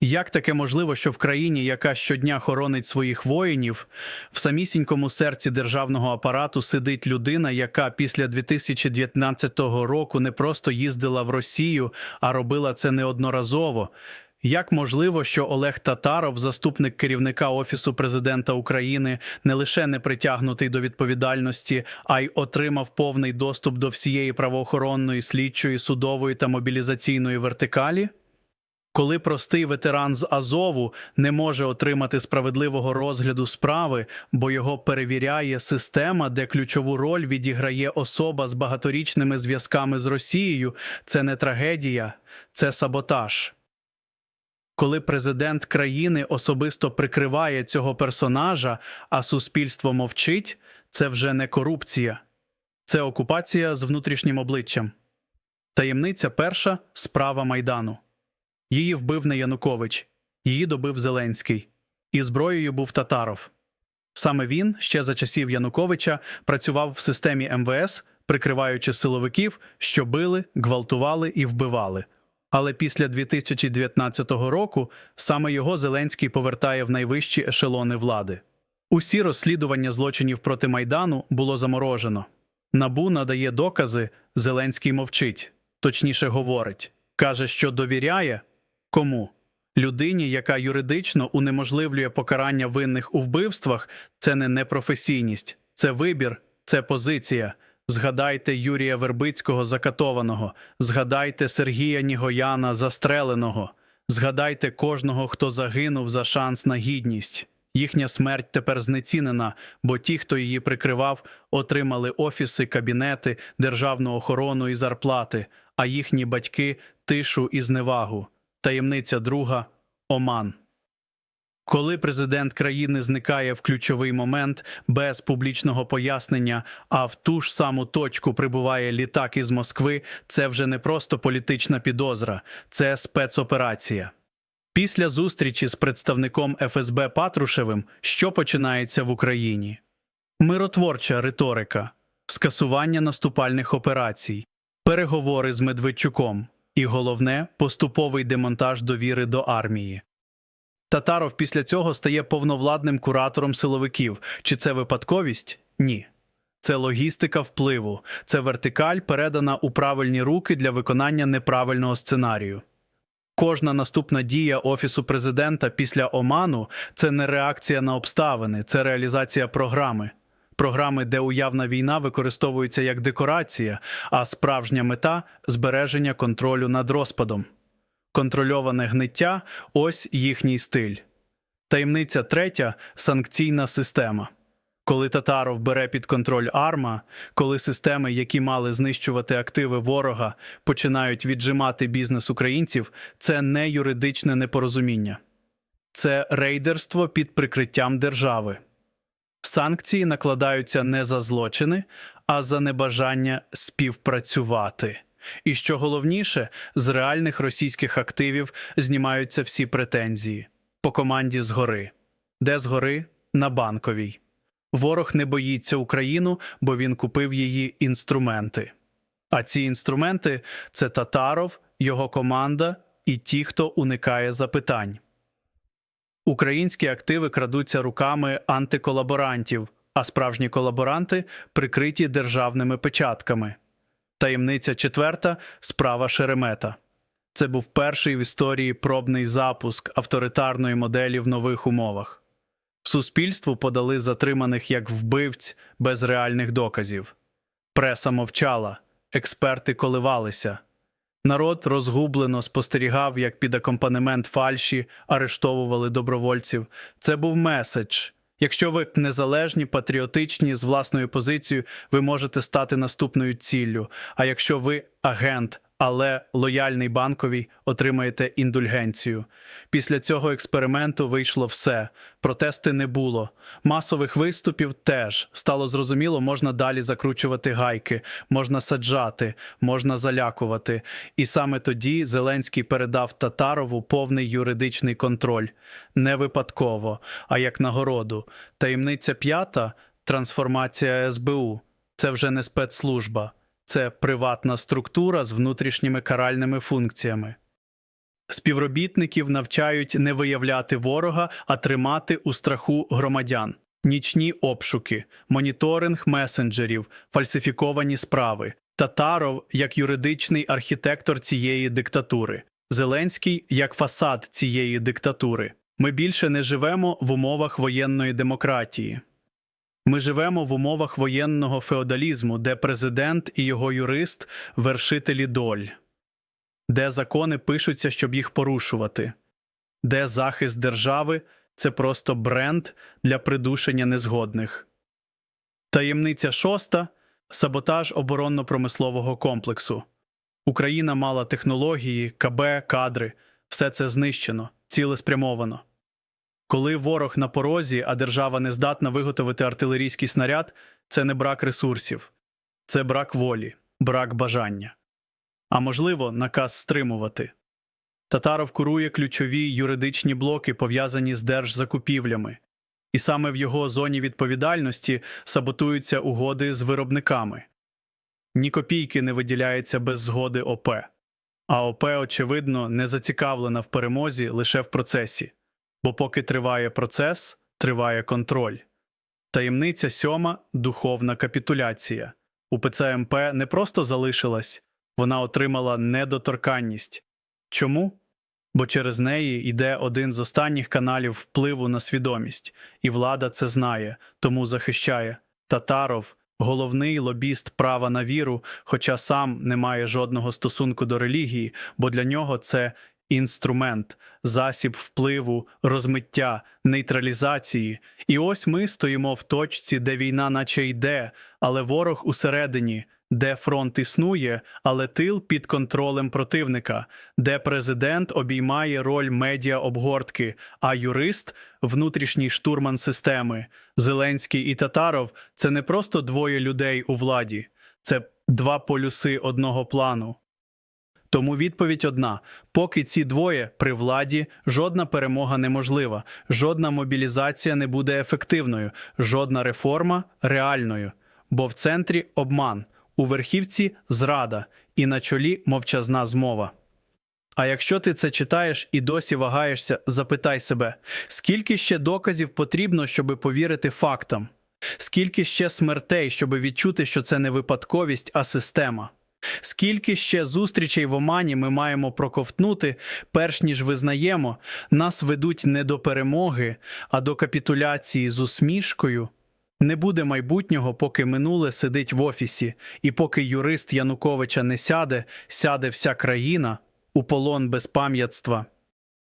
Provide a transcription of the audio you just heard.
Як таке можливо, що в країні, яка щодня хоронить своїх воїнів, в самісінькому серці державного апарату сидить людина, яка після 2019 року не просто їздила в Росію, а робила це неодноразово? Як можливо, що Олег Татаров, заступник керівника Офісу президента України, не лише не притягнутий до відповідальності, а й отримав повний доступ до всієї правоохоронної, слідчої, судової та мобілізаційної вертикалі? Коли простий ветеран з Азову не може отримати справедливого розгляду справи, бо його перевіряє система, де ключову роль відіграє особа з багаторічними зв'язками з Росією, це не трагедія, це саботаж. Коли президент країни особисто прикриває цього персонажа, а суспільство мовчить, це вже не корупція, це окупація з внутрішнім обличчям. Таємниця перша справа Майдану. Її вбив не Янукович, її добив Зеленський. І зброєю був Татаров. Саме він ще за часів Януковича працював в системі МВС, прикриваючи силовиків, що били, гвалтували і вбивали. Але після 2019 року саме його Зеленський повертає в найвищі ешелони влади. Усі розслідування злочинів проти Майдану було заморожено. Набу надає докази, Зеленський мовчить, точніше говорить, каже, що довіряє кому? Людині, яка юридично унеможливлює покарання винних у вбивствах, це не непрофесійність, це вибір, це позиція. Згадайте Юрія Вербицького закатованого, згадайте Сергія Нігояна застреленого, згадайте кожного, хто загинув за шанс на гідність. Їхня смерть тепер знецінена, бо ті, хто її прикривав, отримали офіси, кабінети, державну охорону і зарплати, а їхні батьки тишу і зневагу. Таємниця друга Оман. Коли президент країни зникає в ключовий момент без публічного пояснення, а в ту ж саму точку прибуває літак із Москви, це вже не просто політична підозра, це спецоперація. Після зустрічі з представником ФСБ Патрушевим, що починається в Україні? Миротворча риторика, скасування наступальних операцій, переговори з Медведчуком і головне поступовий демонтаж довіри до армії. Татаров після цього стає повновладним куратором силовиків. Чи це випадковість? Ні. Це логістика впливу, це вертикаль, передана у правильні руки для виконання неправильного сценарію. Кожна наступна дія Офісу президента після Оману це не реакція на обставини, це реалізація програми. Програми, де уявна війна використовується як декорація, а справжня мета збереження контролю над розпадом. Контрольоване гниття ось їхній стиль. Таємниця третя санкційна система. Коли Татаров бере під контроль арма, коли системи, які мали знищувати активи ворога, починають віджимати бізнес українців, це не юридичне непорозуміння, це рейдерство під прикриттям держави. Санкції накладаються не за злочини, а за небажання співпрацювати. І що головніше, з реальних російських активів знімаються всі претензії по команді згори. Де згори? На банковій. Ворог не боїться Україну, бо він купив її інструменти. А ці інструменти це Татаров, його команда і ті, хто уникає запитань. Українські активи крадуться руками антиколаборантів, а справжні колаборанти прикриті державними печатками. Таємниця четверта справа Шеремета. Це був перший в історії пробний запуск авторитарної моделі в нових умовах. Суспільству подали затриманих як вбивць без реальних доказів. Преса мовчала, експерти коливалися. Народ розгублено спостерігав, як під акомпанемент фальші арештовували добровольців. Це був меседж. Якщо ви незалежні, патріотичні з власною позицією, ви можете стати наступною ціллю. А якщо ви агент, але лояльний банковій, отримаєте індульгенцію. Після цього експерименту вийшло все. Протести не було. Масових виступів теж стало зрозуміло, можна далі закручувати гайки, можна саджати, можна залякувати. І саме тоді Зеленський передав Татарову повний юридичний контроль. Не випадково, а як нагороду. Таємниця п'ята трансформація СБУ. Це вже не спецслужба це приватна структура з внутрішніми каральними функціями. Співробітників навчають не виявляти ворога, а тримати у страху громадян. Нічні обшуки, моніторинг месенджерів, фальсифіковані справи. Татаров як юридичний архітектор цієї диктатури. Зеленський як фасад цієї диктатури. Ми більше не живемо в умовах воєнної демократії. Ми живемо в умовах воєнного феодалізму, де президент і його юрист вершителі доль, де закони пишуться, щоб їх порушувати, де захист держави це просто бренд для придушення незгодних. Таємниця шоста саботаж оборонно-промислового комплексу. Україна мала технології, КБ, кадри, все це знищено, цілеспрямовано. Коли ворог на порозі, а держава не здатна виготовити артилерійський снаряд, це не брак ресурсів, це брак волі, брак бажання. А можливо, наказ стримувати. Татаров курує ключові юридичні блоки, пов'язані з держзакупівлями, і саме в його зоні відповідальності саботуються угоди з виробниками. Ні копійки не виділяється без згоди ОП. А ОП, очевидно, не зацікавлена в перемозі лише в процесі. Бо поки триває процес, триває контроль. Таємниця сьома духовна капітуляція. УПЦ МП не просто залишилась, вона отримала недоторканність. Чому? Бо через неї йде один з останніх каналів впливу на свідомість, і влада це знає, тому захищає. Татаров головний лобіст права на віру, хоча сам не має жодного стосунку до релігії, бо для нього це інструмент, засіб впливу, розмиття, нейтралізації. І ось ми стоїмо в точці, де війна наче йде, але ворог усередині, де фронт існує, але тил під контролем противника, де президент обіймає роль медіа-обгортки, а юрист внутрішній штурман системи. Зеленський і Татаров це не просто двоє людей у владі, це два полюси одного плану. Тому відповідь одна: поки ці двоє при владі, жодна перемога неможлива, жодна мобілізація не буде ефективною, жодна реформа реальною. Бо в центрі обман, у верхівці зрада, і на чолі мовчазна змова. А якщо ти це читаєш і досі вагаєшся, запитай себе, скільки ще доказів потрібно, щоби повірити фактам? Скільки ще смертей, щоби відчути, що це не випадковість, а система? Скільки ще зустрічей в Омані ми маємо проковтнути, перш ніж визнаємо, нас ведуть не до перемоги, а до капітуляції з усмішкою? Не буде майбутнього, поки минуле сидить в офісі, і поки юрист Януковича не сяде, сяде вся країна у полон безпам'ятства.